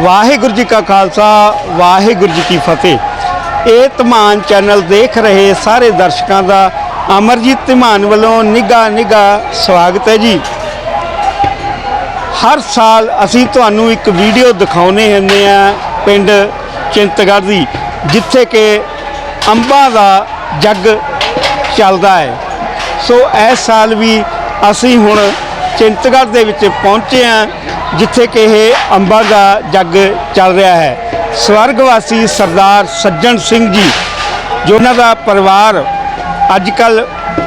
ਵਾਹਿਗੁਰੂ ਜੀ ਕਾ ਖਾਲਸਾ, ਵਾਹਿਗੁਰੂ ਜੀ ਕੀ ਫਤਿਹ। ਇਹ ਧਮਾਨ ਚੈਨਲ ਦੇਖ ਰਹੇ ਸਾਰੇ ਦਰਸ਼ਕਾਂ ਦਾ ਅਮਰਜੀਤ ਧਮਾਨ ਵੱਲੋਂ ਨਿੱਘਾ ਨਿੱਘਾ ਸਵਾਗਤ ਹੈ ਜੀ। ਹਰ ਸਾਲ ਅਸੀਂ ਤੁਹਾਨੂੰ ਇੱਕ ਵੀਡੀਓ ਦਿਖਾਉਨੇ ਹੁੰਦੇ ਆ ਪਿੰਡ ਚਿੰਤਗੜ੍ਹ ਦੀ, ਜਿੱਥੇ ਕਿ ਅੰਬਾਂ ਦਾ ਜੱਗ ਚੱਲਦਾ ਹੈ। ਸੋ ਇਸ ਸਾਲ ਵੀ ਅਸੀਂ ਹੁਣ ਚਿੰਤਗੜ੍ਹ ਦੇ ਵਿੱਚ ਪਹੁੰਚੇ ਆ ਜਿੱਥੇ ਕਿ ਇਹ ਅੰਬਾਂ ਦਾ ਜੱਗ ਚੱਲ ਰਿਹਾ ਹੈ। ਸਵਰਗਵਾਸੀ ਸਰਦਾਰ ਸੱਜਣ ਸਿੰਘ ਜੀ, ਜੋ ਉਹਨਾਂ ਦਾ ਪਰਿਵਾਰ ਅੱਜ ਕੱਲ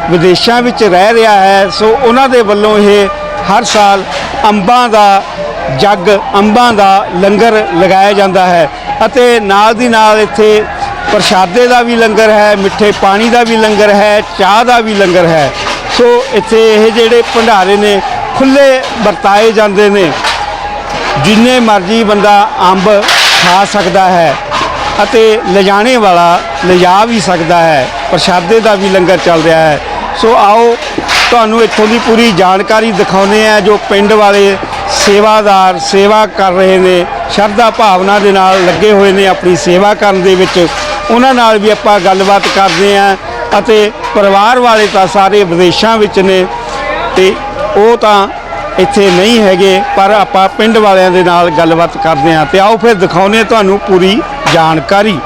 ਵਿਦੇਸ਼ਾਂ ਵਿੱਚ ਰਹਿ ਰਿਹਾ ਹੈ, ਸੋ ਉਹਨਾਂ ਦੇ ਵੱਲੋਂ ਇਹ ਹਰ ਸਾਲ ਅੰਬਾਂ ਦਾ ਜੱਗ, ਅੰਬਾਂ ਦਾ ਲੰਗਰ ਲਗਾਇਆ ਜਾਂਦਾ ਹੈ ਅਤੇ ਨਾਲ ਦੀ ਨਾਲ ਇੱਥੇ ਪ੍ਰਸ਼ਾਦੇ ਦਾ ਵੀ ਲੰਗਰ ਹੈ, ਮਿੱਠੇ ਪਾਣੀ ਦਾ ਵੀ ਲੰਗਰ ਹੈ, ਚਾਹ ਦਾ ਵੀ ਲੰਗਰ ਹੈ। ਸੋ ਇੱਥੇ ਇਹ ਜਿਹੜੇ ਭੰਡਾਰੇ ਨੇ ਖੁੱਲੇ ਵਰਤਾਏ ਜਾਂਦੇ ਨੇ। ਜਿੰਨੇ ਮਰਜ਼ੀ ਬੰਦਾ ਅੰਬ ਖਾ ਸਕਦਾ ਹੈ ਅਤੇ ਲਿਜਾਣੇ ਵਾਲਾ ਲਿਜਾ ਵੀ ਸਕਦਾ ਹੈ, ਪ੍ਰਸ਼ਾਦੇ ਦਾ ਵੀ ਲੰਗਰ ਚੱਲ ਰਿਹਾ ਹੈ। ਸੋ ਆਓ ਤੁਹਾਨੂੰ ਇੱਥੋਂ ਦੀ ਪੂਰੀ ਜਾਣਕਾਰੀ ਦਿਖਾਉਂਦੇ ਆ ਜੋ ਪਿੰਡ ਵਾਲੇ ਸੇਵਾਦਾਰ ਸੇਵਾ ਕਰ ਰਹੇ ਨੇ, ਸ਼ਰਧਾ ਭਾਵਨਾ ਦੇ ਨਾਲ ਲੱਗੇ ਹੋਏ ਨੇ ਆਪਣੀ ਸੇਵਾ ਕਰਨ ਦੇ ਵਿੱਚ। ਉਹਨਾਂ ਨਾਲ ਵੀ ਆਪਾਂ ਗੱਲਬਾਤ ਕਰਦੇ ਆ ਅਤੇ ਪਰਿਵਾਰ ਵਾਲੇ ਤਾਂ ਸਾਰੇ ਵਿਦੇਸ਼ਾਂ ਵਿੱਚ ਨੇ ਤੇ ਉਹ ਤਾਂ ਇੱਥੇ ਨਹੀਂ ਹੈਗੇ, ਪਰ ਆਪਾਂ ਪਿੰਡ ਵਾਲਿਆਂ ਦੇ ਨਾਲ ਗੱਲਬਾਤ ਕਰਦੇ ਹਾਂ ਤੇ ਆਓ ਫਿਰ ਦਿਖਾਉਂਦੇ ਹਾਂ ਤੁਹਾਨੂੰ ਪੂਰੀ ਜਾਣਕਾਰੀ।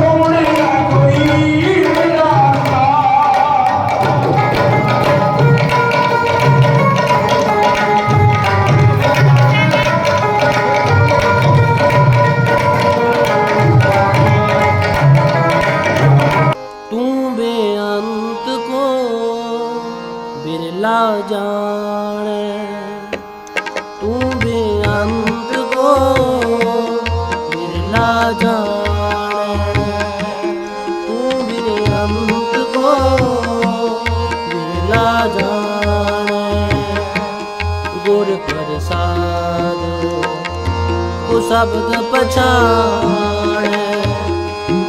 ਤੂੰ ਕੋ ਸ਼ਬਦ ਪਛਾਣੈ।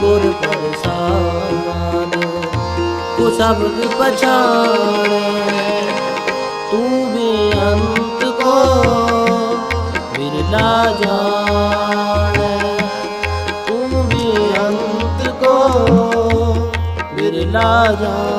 ਗੁਰ ਪ੍ਰਸਾਦ ਕੋ ਸ਼ਬਦ ਪਛਾਣੈ। ਤੂੰ ਬੇਅੰਤ ਕੋ ਵਿਰਲਾ ਜਾਣੈ। ਤੂੰ ਬੇਅੰਤ ਕੋ ਵਿਰਲਾ ਜਾਣੈ।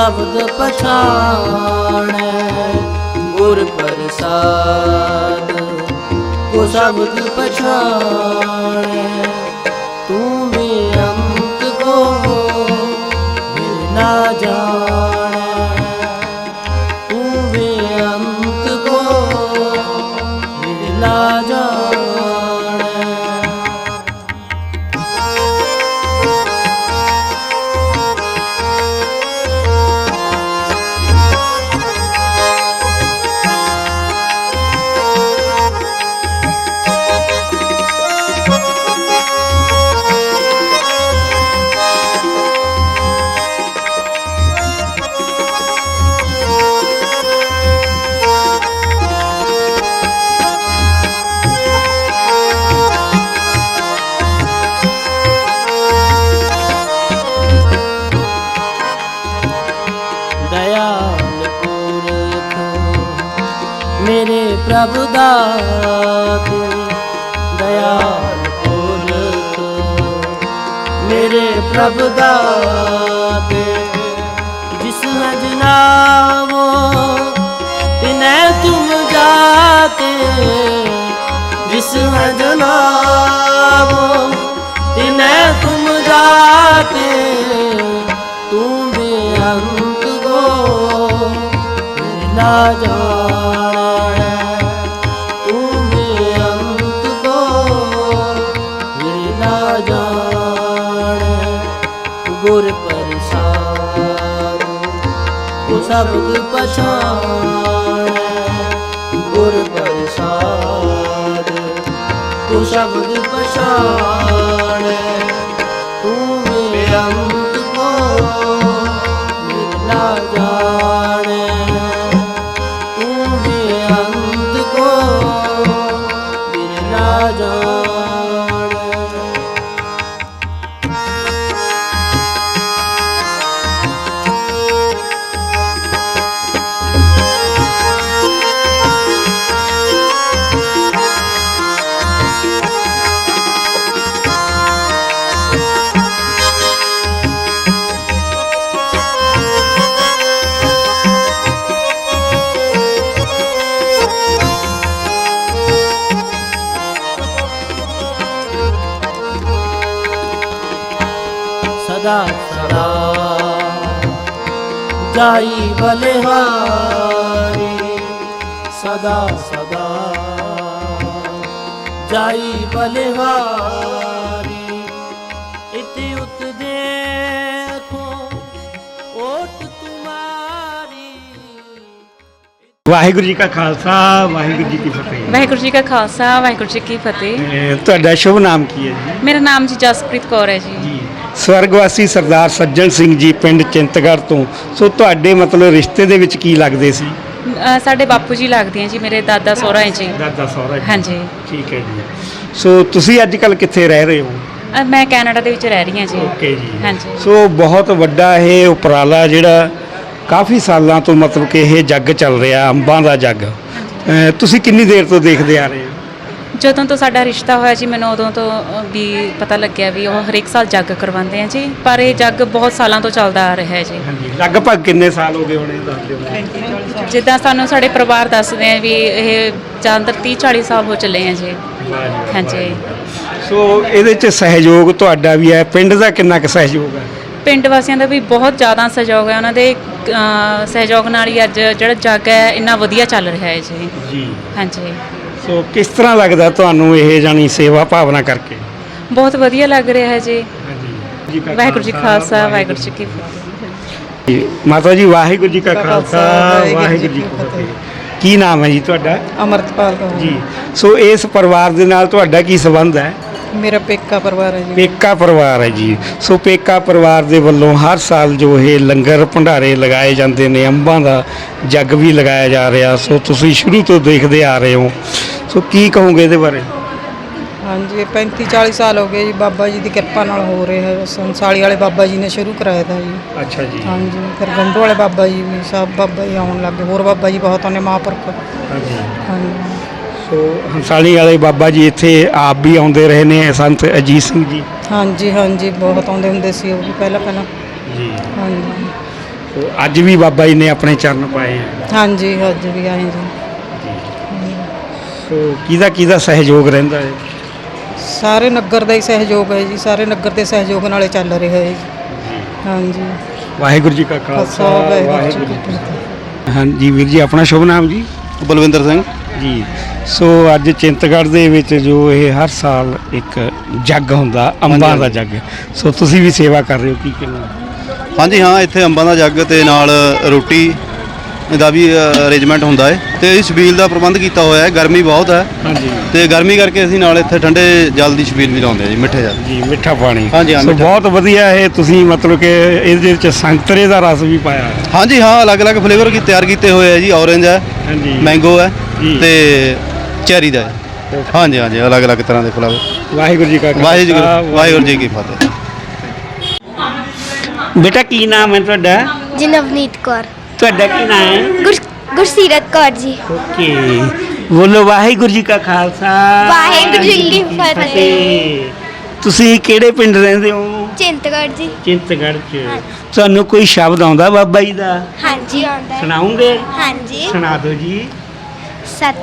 ਸ਼ਬਦ ਪਛਾਣੈ ਗੁਰ ਪ੍ਰਸਾਦ ਕੋ ਸ਼ਬਦ ਪਛਾਣੈ। ਮੇਰੇ ਪ੍ਰਭ ਦਾਤੇ ਜਿਸ ਹਜ ਨਾਮੋ ਤਿਨੈ ਤੁਮ ਜਾਤੇ ਜਿਸ ਹਜ ਤਿਨੈ ਤੁਮ ਜਾਤੇ ਤੂੰ ਬੇਅੰਤ ਗੋ ਨਾ ਜਾਣੈ। ਸਬਦ ਪਛਾਣੈ ਗੁਰ ਪ੍ਰਸਾਦ ਉਹ ਸ਼ਬਦ ਪਛਾਣੈ। ਸਦਾ ਸਦਾ ਜਾਈ ਬਲਿਹਾਰੀ ਸਦਾ ਸਦਾ ਜਾਈ ਬਲਿਹਾਰੀ ਇਤਿ ਉਤ ਦੇਖੋ ਓਟ ਤੁਮਾਰੀ ਵਾਹਿਗੁਰੂ ਜੀ ਕਾ ਖਾਲਸਾ ਵਾਹਿਗੁਰੂ ਜੀ ਕੀ ਫਤਿਹ ਵਾਹਿਗੁਰੂ ਜੀ ਕਾ ਖਾਲਸਾ ਵਾਹਿਗੁਰੂ ਜੀ ਕੀ ਫਤਿਹ ਅਹ ਤੁਹਾਡਾ ਸ਼ੁਭ ਨਾਮ ਕੀ ਹੈ ਜੀ ਮੇਰਾ ਨਾਮ ਜੀ ਜਸਪ੍ਰੀਤ ਕੌਰ ਹੈ ਜੀ ਜੀ ਸਵਰਗਵਾਸੀ ਸਰਦਾਰ ਸੱਜਣ ਸਿੰਘ ਜੀ ਪਿੰਡ ਚਿੰਤਗੜ੍ਹ ਤੋਂ। ਸੋ ਤੁਹਾਡੇ ਮਤਲਬ ਰਿਸ਼ਤੇ ਦੇ ਵਿੱਚ ਕੀ ਲੱਗਦੇ ਸੀ? ਅ, ਸਾਡੇ ਬਾਪੂ ਜੀ ਲੱਗਦੇ ਆ ਜੀ ਮੇਰੇ ਦਾਦਾ ਸਹੁਰਾ ਹੈ ਜੀ। ਦਾਦਾ ਸਹੁਰਾ ਜੀ। ਹਾਂਜੀ। ਠੀਕ ਹੈ ਜੀ। ਸੋ ਤੁਸੀਂ ਅੱਜ ਕੱਲ ਕਿੱਥੇ ਰਹਿ ਰਹੇ ਹੋ? ਅ, ਮੈਂ ਕੈਨੇਡਾ ਦੇ ਵਿੱਚ ਰਹਿ ਰਹੀ ਹਾਂ ਜੀ। ਓਕੇ ਜੀ। ਹਾਂਜੀ। ਸੋ ਬਹੁਤ ਵੱਡਾ ਇਹ ਉਪਰਾਲਾ ਜਿਹੜਾ ਕਾਫੀ ਸਾਲਾਂ ਤੋਂ ਮਤਲਬ ਕਿ ਇਹ ਜੱਗ ਚੱਲ ਰਿਹਾ ਅੰਬਾਂ ਦਾ ਜੱਗ। ਤੁਸੀਂ ਕਿੰਨੀ ਦੇਰ ਤੋਂ ਦੇਖਦੇ ਆ ਰਹੇ ਹੋ? ਜਦੋਂ ਤੋਂ ਸਾਡਾ ਰਿਸ਼ਤਾ ਹੋਇਆ ਜੀ ਮੈਨੂੰ ਉਦੋਂ ਤੋਂ ਵੀ ਪਤਾ ਲੱਗਿਆ ਵੀ ਉਹ ਹਰੇਕ ਸਾਲ ਜੱਗ ਕਰਵਾਉਂਦੇ ਆ ਜੀ ਪਰ ਇਹ ਜੱਗ ਬਹੁਤ ਸਾਲਾਂ ਤੋਂ ਚੱਲਦਾ ਆ ਰਿਹਾ ਹੈ ਜੀ। ਹਾਂਜੀ ਲਗਭਗ ਕਿੰਨੇ ਸਾਲ ਹੋ ਗਏ ਹੋਣੇ ਦੱਸ ਦਿਓ ਜਿੱਦਾਂ ਸਾਨੂੰ ਸਾਡੇ ਪਰਿਵਾਰ ਦੱਸਦੇ ਆ ਵੀ ਇਹ ਜ਼ਿਆਦਾਤਰ 30 40 ਸਾਲ ਹੋ ਚੱਲੇ ਆ ਜੀ। ਹਾਂਜੀ। ਸੋ ਇਹਦੇ ਚ ਸਹਿਯੋਗ ਤੁਹਾਡਾ ਵੀ ਹੈ ਪਿੰਡ ਦਾ ਕਿੰਨਾ ਕੁ ਸਹਿਯੋਗ ਹੈ? ਪਿੰਡ ਵਾਸੀਆਂ ਦਾ ਵੀ ਬਹੁਤ ਜ਼ਿਆਦਾ ਸਹਿਯੋਗ ਹੈ ਉਹਨਾਂ ਦੇ ਸਹਿਯੋਗ ਨਾਲ ਹੀ ਅੱਜ ਜਿਹੜਾ ਜੱਗ ਹੈ ਇੰਨਾ ਵਧੀਆ ਚੱਲ ਰਿਹਾ ਹੈ ਜੀ। ਜੀ। ਹਾਂਜੀ। ਸੋ ਕਿਸ ਤਰ੍ਹਾਂ ਲੱਗਦਾ ਤੁਹਾਨੂੰ ਇਹ ਜਾਨੀ ਸੇਵਾ ਭਾਵਨਾ ਕਰਕੇ? ਬਹੁਤ ਵਧੀਆ ਲੱਗ ਰਿਹਾ ਹੈ ਜੀ ਵਾਹਿਗੁਰੂ ਜੀ ਖਾਲਸਾ ਵਾਹਿਗੁਰੂ ਜੀ ਕੀ ਫਤਿਹ। ਜੀ ਮਾਤਾ ਜੀ ਵਾਹਿਗੁਰੂ ਜੀ ਕਾ ਖਾਲਸਾ ਵਾਹਿਗੁਰੂ ਜੀ ਕੀ ਫਤਿਹ। ਕੀ ਨਾਮ ਹੈ ਜੀ ਤੁਹਾਡਾ? ਅਮਰਤਪਾਲ ਕੌਰ। ਜੀ। ਸੋ ਇਸ ਪਰਿਵਾਰ ਦੇ ਨਾਲ ਤੁਹਾਡਾ ਕੀ ਸੰਬੰਧ ਹੈ? ਮੇਰਾ ਪੇਕਾ ਪਰਿਵਾਰ ਹੈ ਜੀ। ਪੇਕਾ ਪਰਿਵਾਰ ਹੈ ਜੀ। ਸੋ ਪੇਕਾ ਪਰਿਵਾਰ ਦੇ ਵੱਲੋਂ ਹਰ ਸਾਲ ਜੋ ਇਹ ਲੰਗਰ ਭੰਡਾਰੇ ਲਗਾਏ ਜਾਂਦੇ ਨੇ ਅੰਬਾਂ ਦਾ ਜੱਗ ਵੀ ਲਗਾਇਆ ਜਾ ਰਿਹਾ। ਸੋ ਤੁਸੀਂ ਸ਼ੁਰੂ ਤੋਂ ਦੇਖਦੇ ਆ ਰਹੇ ਹੋ। ਸੋ ਕੀ ਕਹੋਗੇ ਇਹਦੇ ਬਾਰੇ? ਹਾਂਜੀ ਇਹ 35 40 ਸਾਲ ਹੋ ਗਏ ਜੀ ਬਾਬਾ ਜੀ ਦੀ ਕਿਰਪਾ ਨਾਲ ਹੋ ਰਿਹਾ ਹੈ। ਸੰਸਾਲੀ ਵਾਲੇ ਬਾਬਾ ਜੀ ਨੇ ਸ਼ੁਰੂ ਕਰਾਇਆ ਤਾ ਜੀ। ਅੱਛਾ ਜੀ। ਹਾਂਜੀ ਫਿਰ ਗੰਡੋ ਵਾਲੇ ਬਾਬਾ ਜੀ ਵੀ ਸਭ ਬਾਬਾ ਜੀ ਆਉਣ ਲੱਗੇ ਹੋਰ ਬਾਬਾ ਜੀ ਬਹੁਤ ਆਉਂਦੇ ਮਹਾਂਪੁਰਖ। ਹਾਂਜੀ। ਹਾਂਜੀ। ਸੋ ਹੰਸਾਲੀ ਵਾਲੇ ਬਾਬਾ ਜੀ ਇੱਥੇ ਆਪ ਵੀ ਆਉਂਦੇ ਰਹੇ ਨੇ ਸੰਤ ਅਜੀਤ ਸਿੰਘ ਜੀ। ਹਾਂਜੀ ਹਾਂਜੀ ਬਹੁਤ ਆਉਂਦੇ ਹੁੰਦੇ ਸੀ ਉਹ ਵੀ ਪਹਿਲਾਂ ਪਹਿਲਾਂ। ਜੀ। ਹਾਂਜੀ। ਸੋ ਅੱਜ ਵੀ ਬਾਬਾ ਜੀ ਨੇ ਆਪਣੇ ਚਰਨ ਪਾਏ ਹੈ ਹਾਂਜੀ ਅੱਜ ਵੀ ਆਏ ਜੀ ਸੋ ਕਿਹਦਾ ਕਿਹਦਾ ਸਹਿਯੋਗ ਰਹਿੰਦਾ ਹੈ? ਸਾਰੇ ਨਗਰ ਦਾ ਹੀ ਸਹਿਯੋਗ ਹੈ ਜੀ ਸਾਰੇ ਨਗਰ ਦੇ ਸਹਿਯੋਗ ਨਾਲੇ ਚੱਲ ਰਿਹਾ ਹੈ ਜੀ। ਹਾਂਜੀ। ਵਾਹਿਗੁਰੂ ਜੀ ਕਾ ਖਾਲਸਾ ਵਾਹਿਗੁਰੂ ਜੀ ਕੀ ਫਤਿਹ। ਹਾਂਜੀ ਵੀਰ ਜੀ ਆਪਣਾ ਸ਼ੁਭ ਨਾਮ ਜੀ? ਬਲਵਿੰਦਰ ਸਿੰਘ। ਜੀ। ਸੋ ਅੱਜ ਚਿੰਤਗੜ੍ਹ ਦੇ ਵਿੱਚ ਜੋ ਇਹ ਹਰ ਸਾਲ ਇੱਕ ਜੱਗ ਹੁੰਦਾ ਅੰਬਾਂ ਦਾ ਜੱਗ। ਸੋ ਤੁਸੀਂ ਵੀ ਸੇਵਾ ਕਰ ਰਹੇ ਹੋ ਕੀ ਕਹਿਣਾ? ਹਾਂਜੀ ਹਾਂ ਇੱਥੇ ਅੰਬਾਂ ਦਾ ਜੱਗ ਤੇ ਨਾਲ ਰੋਟੀ ਦਾ ਵੀ ਅਰੇਂਜਮੈਂਟ ਹੁੰਦਾ ਹੈ ਤੇ ਇਸ ਛਬੀਲ ਦਾ ਪ੍ਰਬੰਧ ਕੀਤਾ ਹੋਇਆ ਹੈ। ਗਰਮੀ ਬਹੁਤ ਹੈ। ਹਾਂਜੀ। ਤੇ ਗਰਮੀ ਕਰਕੇ ਅਸੀਂ ਨਾਲ ਇੱਥੇ ਠੰਡੇ ਜਲ ਦੀ ਛਬੀਲ ਵੀ ਲਾਉਂਦੇ ਹਾਂ ਜੀ ਮਿੱਠੇ ਜਲ। ਜੀ ਮਿੱਠਾ ਪਾਣੀ। ਹਾਂਜੀ, ਹਾਂ, ਸੋ ਮਿੱਠਾ। ਬਹੁਤ ਵਧੀਆ ਇਹ ਤੁਸੀਂ ਮਤਲਬ ਕਿ ਇਹਦੇ ਵਿੱਚ ਸੰਤਰੇ ਦਾ ਰਸ ਵੀ ਪਾਇਆ ਹੈ ਹਾਂਜੀ ਹਾਂ ਅਲੱਗ-ਅਲੱਗ ਫਲੇਵਰ ਕੀ ਤਿਆਰ ਕੀਤੇ ਹੋਏ ਹੈ ਜੀ। ਔਰੇਂਜ ਹੈ ਹਾਂਜੀ। ਮੈਂਗੋ ਹੈ ਜੀ। ਤੇ ਚੈਰੀ ਦਾ ਹੈ। ਹਾਂਜੀ ਹਾਂਜੀ ਅਲੱਗ-ਅਲੱਗ ਤਰ੍ਹਾਂ ਦੇ ਫਲਾਵਰ ਵਾਹਿਗੁਰੂ ਜੀ ਕਾ ਵਾਹਿਗੁਰੂ ਵਾਹਿਗੁਰੂ ਜੀ ਕੀ ਫਤਿਹ। ਬੇਟਾ ਕੀ ਨਾਮ ਹੈ ਤੁਹਾਡਾ? ਜੀ ਨਵਨੀਤ ਕੌਰ। ਤੁਹਾਡਾ ਕੀ ਨਾਮ ਹੈ? ਗੁਰ ਗੁਰਸੀਰਤ ਕੌਰ ਜੀ। ਓਕੇ। ਬੋਲੋ ਵਾਹਿਗੁਰੂ ਜੀ ਕਾ ਖਾਲਸਾ। ਵਾਹਿਗੁਰੂ ਜੀ ਕੀ ਫਤਿਹ। ਤੁਸੀਂ ਕਿਹੜੇ ਪਿੰਡ ਰਹਿੰਦੇ ਹੋ? ਚਿੰਤਗੜ੍ਹ ਜੀ। ਚਿੰਤਗੜ੍ਹ ਚ। ਤੁਹਾਨੂੰ ਕੋਈ ਸ਼ਬਦ ਆਉਂਦਾ ਬਾਬਾ ਜੀ ਦਾ? ਹਾਂਜੀ ਆਉਂਦਾ। ਹੈ। ਸੁਣਾਉਂਗੇ? ਹਾਂਜੀ। ਸੁਣਾ ਦਿਓ ਜੀ। ਸਤ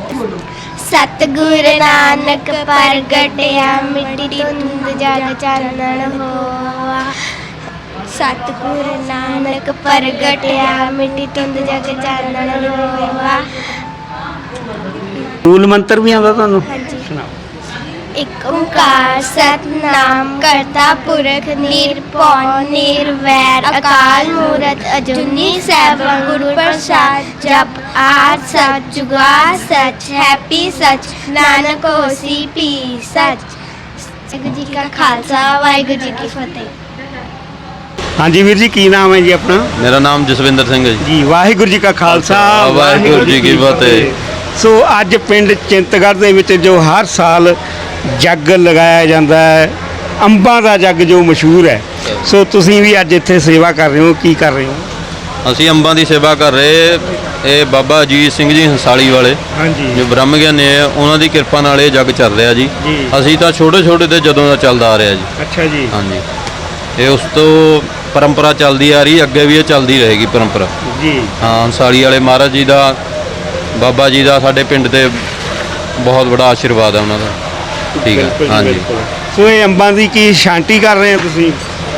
ਸਤਗੁਰ ਨਾਨਕ ਪ੍ਰਗਟਿਆ ਮਿੱਟੀ ਧੁੰਦ ਜਗ ਚਾਨਣ ਹੋਆ। ਸਤਗੁਰ ਨਾਨਕ ਪ੍ਰਗਟਿਆ ਮਿੱਟੀ ਧੁੰਦ ਜਗ ਚਾਨਣ ਹੋਆ ਮੂਲ ਮੰਤਰ ਵੀ ਆਉਂਦਾ ਤੁਹਾਨੂੰ? ਹਾਂਜੀ। ਸੁਣਾਓ। ਇਕ ਓੰਕਾਰ ਸਤਨਾਮ ਕਰਤਾ ਪੁਰਖ ਨਿਰਭਉ ਨਿਰਵੈਰ। ਅਕਾਲ ਮੂਰਤ ਅਜੂਨੀ ਸੈਭੰ ਗੁਰੂ ਪ੍ਰਸਾਦ ਜਪ ਆਦ ਸਚ ਜੁਗਾ ਸਚ ਹੈਪੀ ਸਚ ਨਾਨਕ ਹੋਸੀ ਪੀ ਸਚ। ਵਾਹਿਗੁਰੂ ਜੀ ਕਾ ਖਾਲਸਾ ਵਾਹਿਗੁਰੂ ਜੀ ਕੀ ਫਤਿਹ। ਹਾਂਜੀ ਵੀਰ ਜੀ ਕੀ ਨਾਮ ਹੈ ਜੀ ਆਪਣਾ? ਮੇਰਾ ਨਾਮ ਜਸਵਿੰਦਰ ਸਿੰਘ ਹੈ ਜੀ। ਜੀ ਵਾਹਿਗੁਰੂ ਜੀ ਕਾ ਖਾਲਸਾ ਵਾਹਿਗੁਰੂ ਜੀ ਕੀ ਫਤਿਹ। ਸੋ ਅੱਜ ਪਿੰਡ ਚਿੰਤਗੜ੍ਹ ਦੇ ਵਿੱਚ ਜੋ ਹਰ ਸਾਲ ਜੱਗ ਲਗਾਇਆ ਜਾਂਦਾ ਹੈ ਅੰਬਾਂ ਦਾ ਜੱਗ ਜੋ ਮਸ਼ਹੂਰ ਹੈ। ਸੋ ਤੁਸੀਂ ਵੀ ਅੱਜ ਇੱਥੇ ਸੇਵਾ ਕਰ ਰਹੇ ਹੋ ਕੀ ਕਰ ਰਹੇ ਹੋ? ਅਸੀਂ ਅੰਬਾਂ ਦੀ ਸੇਵਾ ਕਰ ਰਹੇ ਇਹ ਬਾਬਾ ਅਜੀਤ ਸਿੰਘ ਜੀ ਹੰਸਾਲੀ ਵਾਲੇ ਹਾਂਜੀ। ਜੋ ਬ੍ਰਹਮ ਗਿਆਨੀ ਹੈ ਉਹਨਾਂ ਦੀ ਕਿਰਪਾ ਨਾਲ ਇਹ ਜੱਗ ਚੱਲ ਰਿਹਾ ਜੀ। ਜੀ। ਅਸੀਂ ਤਾਂ ਛੋਟੇ ਛੋਟੇ ਤੇ ਜਦੋਂ ਦਾ ਚੱਲਦਾ ਆ ਰਿਹਾ ਜੀ। ਅੱਛਾ ਜੀ। ਹਾਂਜੀ। ਇਹ ਉਸ ਤੋਂ ਪਰੰਪਰਾ ਚੱਲਦੀ ਆ ਰਹੀ ਅੱਗੇ ਵੀ ਇਹ ਚੱਲਦੀ ਰਹੇਗੀ ਪਰੰਪਰਾ ਜੀ ਹਾਂ ਹੰਸਾਲੀ ਵਾਲੇ ਮਹਾਰਾਜ ਜੀ ਦਾ ਬਾਬਾ ਜੀ ਦਾ ਸਾਡੇ ਪਿੰਡ ਤੇ ਬਹੁਤ ਬੜਾ ਆਸ਼ੀਰਵਾਦ ਹੈ ਉਹਨਾਂ ਦਾ ਠੀਕ ਬਿਲਕੁਲ ਹੈ ਜੀ, ਹਾਂਜੀ ਬਿਲਕੁਲ। ਸੋ ਇਹ ਅੰਬਾਂ ਦੀ ਕੀ ਸ਼ਾਂਤੀ ਕਰ ਰਹੇ ਹੋ ਤੁਸੀਂ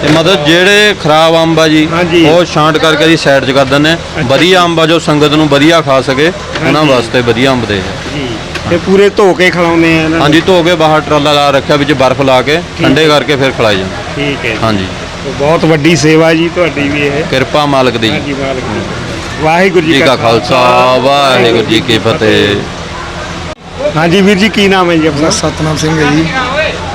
ਇਹ ਮਤਲਬ ਜਿਹੜੇ ਖਰਾਬ ਅੰਬ ਆ ਜੀ ਹਾਂਜੀ। ਉਹ ਛਾਂਟ ਕਰਕੇ ਅਸੀਂ ਸਾਈਡ 'ਚ ਕਰ ਦਿੰਦੇ। ਵਧੀਆ ਅੰਬ ਆ ਜੋ ਸੰਗਤ ਨੂੰ ਵਧੀਆ ਖਾ ਸਕੇ ਉਹਨਾਂ ਹਾਂਜੀ। ਵਾਸਤੇ ਵਧੀਆ ਅੰਬ ਦੇ ਜੀ ਤੇ ਪੂਰੇ ਧੋ ਕੇ ਖਿਲਾਉਂਦੇ ਆ ਇਹਨਾਂ ਨੂੰ? ਹਾਂਜੀ ਧੋ ਕੇ ਬਾਹਰ ਟਰਾਲਾ ਲਾ ਰੱਖਿਆ ਵਿੱਚ ਬਰਫ਼ ਲਾ ਕੇ ਠੰਡੇ ਕਰਕੇ ਫਿਰ ਖਿਲਾਈ ਜਾਂਦੇ ਠੀਕ ਹੈ ਜੀ। ਹਾਂਜੀ ਸੋ ਬਹੁਤ ਵੱਡੀ ਸੇਵਾ ਜੀ ਤੁਹਾਡੀ ਵੀ ਇਹ। ਕਿਰਪਾ ਮਾਲਕ ਦੀ। ਹਾਂਜੀ ਮਾਲਕ ਦੀ। ਵਾਹਿਗੁਰੂ ਜੀ ਕਾ ਖਾਲਸਾ ਵਾਹਿਗੁਰੂ ਜੀ ਕੀ ਫਤਿਹ। ਹਾਂਜੀ ਵੀਰ ਜੀ ਕੀ ਨਾਮ ਹੈ ਜੀ ਆਪਣਾ? ਸਤਨਾਮ ਸਿੰਘ ਹੈ ਜੀ।